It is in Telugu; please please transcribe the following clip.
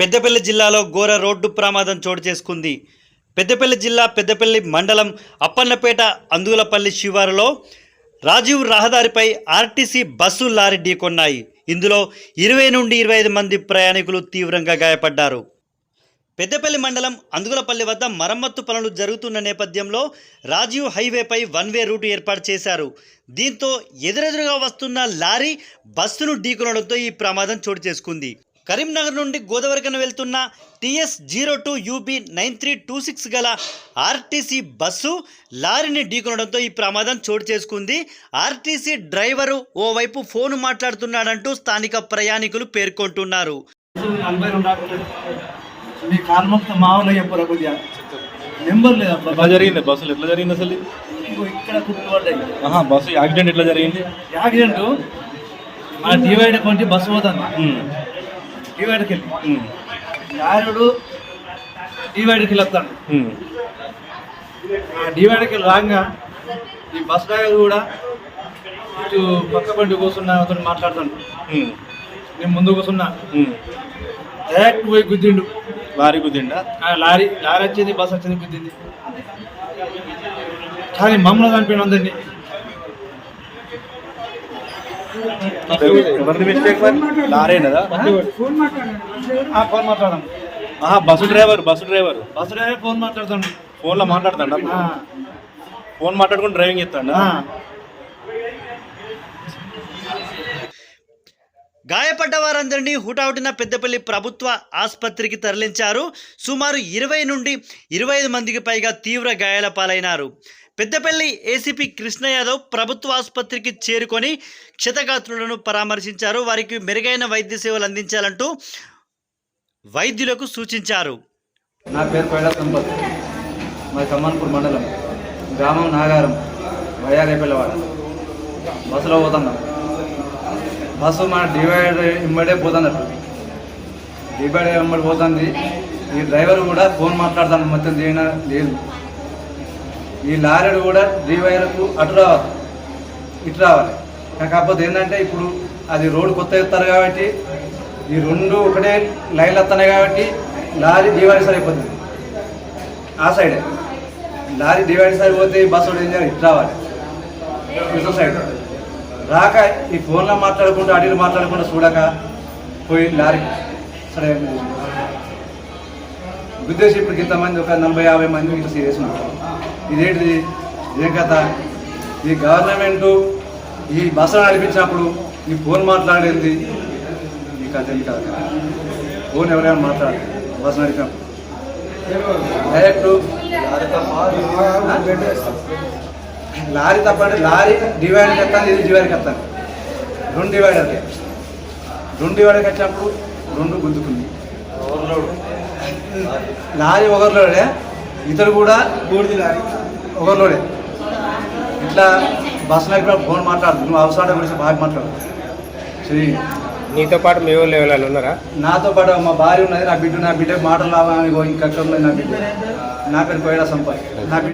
పెద్దపల్లి జిల్లాలో ఘోర రోడ్డు ప్రమాదం చోటు చేసుకుంది. పెద్దపల్లి జిల్లా పెద్దపల్లి మండలం అప్పన్నపేట అందులపల్లి శివారులో రాజీవ్ రహదారిపై ఆర్టీసీ బస్సు లారీ ఢీకొన్నాయి. ఇందులో ఇరవై నుండి ఇరవై ఐదు మంది ప్రయాణికులు తీవ్రంగా గాయపడ్డారు. పెద్దపల్లి మండలం అందుగులపల్లి వద్ద మరమ్మత్తు పనులు జరుగుతున్న నేపథ్యంలో రాజీవ్ హైవేపై వన్ వే రూట్ ఏర్పాటు చేశారు. దీంతో ఎదురెదురుగా వస్తున్న లారీ బస్సును ఢీకొనడంతో ఈ ప్రమాదం చోటు చేసుకుంది. కరీంనగర్ నుండి గోదావరికన వెళ్తున్న TS zero two UB nine three two six గల ఆర్టీసీ బస్సు లారీని ఢీకొనడంతో ఈ ప్రమాదం చోటు చేసుకుంది. ఆర్టీసీ డ్రైవరు ఓవైపు ఫోన్ మాట్లాడుతున్నాడంటూ స్థానిక ప్రయాణికులు పేర్కొంటున్నారు. జరిగింది? బస్సులు ఎట్లా జరిగింది అసలు? బస్సు యాక్సిడెంట్ ఎట్లా జరిగింది? యాక్సిడెంట్. మన డివైడర్ కొంటే బస్సు పోతుంది. డివైడర్కి వెళ్ళి. ఉమ్, యారుడు డివైడర్కి వెళ్ళి వస్తాడు ఉమ్, ఆ డివైడర్కి వెళ్ళి రాగా ఈ బస్ డ్రైవర్ కూడా ఇటు పక్క బండి కూర్చున్నా అతను మాట్లాడుతాడు. నేను ముందు కూర్చున్నా. డైరెక్ట్ పోయి గుద్దిండు. లారీ గుద్దిండా? లారీ లారీ వచ్చింది బస్ వచ్చింది గుద్దింది. కానీ మమ్మల్ని చనిపోయిన అందరినీ. ఎవరిది మిస్టేక్ మరి? లారీనదా ఆ ఫోన్ మాట్లాడదాం. Bus driver bus driver. Bus driver phone మాట్లాడతాడు. ఫోన్లో మాట్లాడతాడా? ఆ, ఫోన్ మాట్లాడుకుని డ్రైవింగ్ చేస్తాడా? ఆ. గాయపడ్డ వారందరినీ హుటాహుటిన పెద్దపల్లి ప్రభుత్వ ఆసుపత్రికి తరలించారు. సుమారు ఇరవై నుండి ఇరవై ఐదు మందికి పైగా తీవ్ర గాయాల పాలైనారు. పెద్దపల్లి ఏసీపీ కృష్ణ యాదవ్ ప్రభుత్వ ఆసుపత్రికి చేరుకొని క్షతగాత్రులను పరామర్శించారు. వారికి మెరుగైన వైద్య సేవలు అందించాలంటూ వైద్యులకు సూచించారు. నా పేరు పైడ సంపత్ మాది కమ్మన్పూర్ మండలం. గ్రామం నాగారం. వయారేపల్లవాడ బస్సులో పోతున్నాం. బస్సు మన డివైడర్ ఇమ్మడే పోతున్నట్టు. డివైడర్ ఇమ్మడి పోతుంది. ఈ డ్రైవర్ కూడా ఫోన్ మాట్లాడతాను మొత్తం చేయన? లేదు. ఈ లారీలు కూడా డివైడర్కు అటు రావాలి ఇటు రావాలి. కాకపోతే ఏంటంటే ఇప్పుడు అది రోడ్డు కొత్త ఎత్తారు కాబట్టి ఈ రెండు ఒకటే లైన్లు వస్తున్నాయి కాబట్టి లారీ డివైడర్ సరిపోతుంది. ఆ సైడే. లారీ డివైడర్ సరిపోతే ఈ బస్సు ఏం చేయాలి? ఇటు రావాలి. ఇటు సైడ్. రాక ఈ ఫోన్లో మాట్లాడకుండా అడిగి మాట్లాడకుండా చూడక పోయి లారీ సరే. ఉద్దేశం ఇప్పుడు ఇంతమంది ఒక నలభై యాభై మంది ఇట్లా సీరియస్ ఉన్నారు ఇదేంటిది? ఇదేం కథ. ఈ గవర్నమెంట్ ఈ బస్సులు నడిపించినప్పుడు ఈ ఫోన్ మాట్లాడేది ఈ కథ ఈ కథ. ఫోన్ ఎవరైనా మాట్లాడాలి? బస్సు నడిపినప్పుడు. డైరెక్ట్ లారీ తప్పండి లారీ డివైడర్కి వస్తాను ఇది డివైడర్కి వస్తాను రెండు డివైడర్కి రెండు డివైడర్కి వచ్చినప్పుడు రెండు గుద్దుకుంది. లారీ ఒకరిలోడే ఇతడు కూడా పూర్తి లారీ. ఒకరిలోడే ఇట్లా బస్సు నడిపిన ఫోన్ మాట్లాడుతుంది నువ్వు అవసరాల గురించి బాగా మాట్లాడు. సరే నీతో పాటు మీ వాళ్ళు ఎవరైనా ఉన్నారా? నాతో పాటు మా భార్య ఉన్నది నా బిడ్డ నా బిడ్డ మాటలు లాగా ఇంకా నా బిడ్డ. నా పేరు కోయడా సంపత్ నా బిడ్డ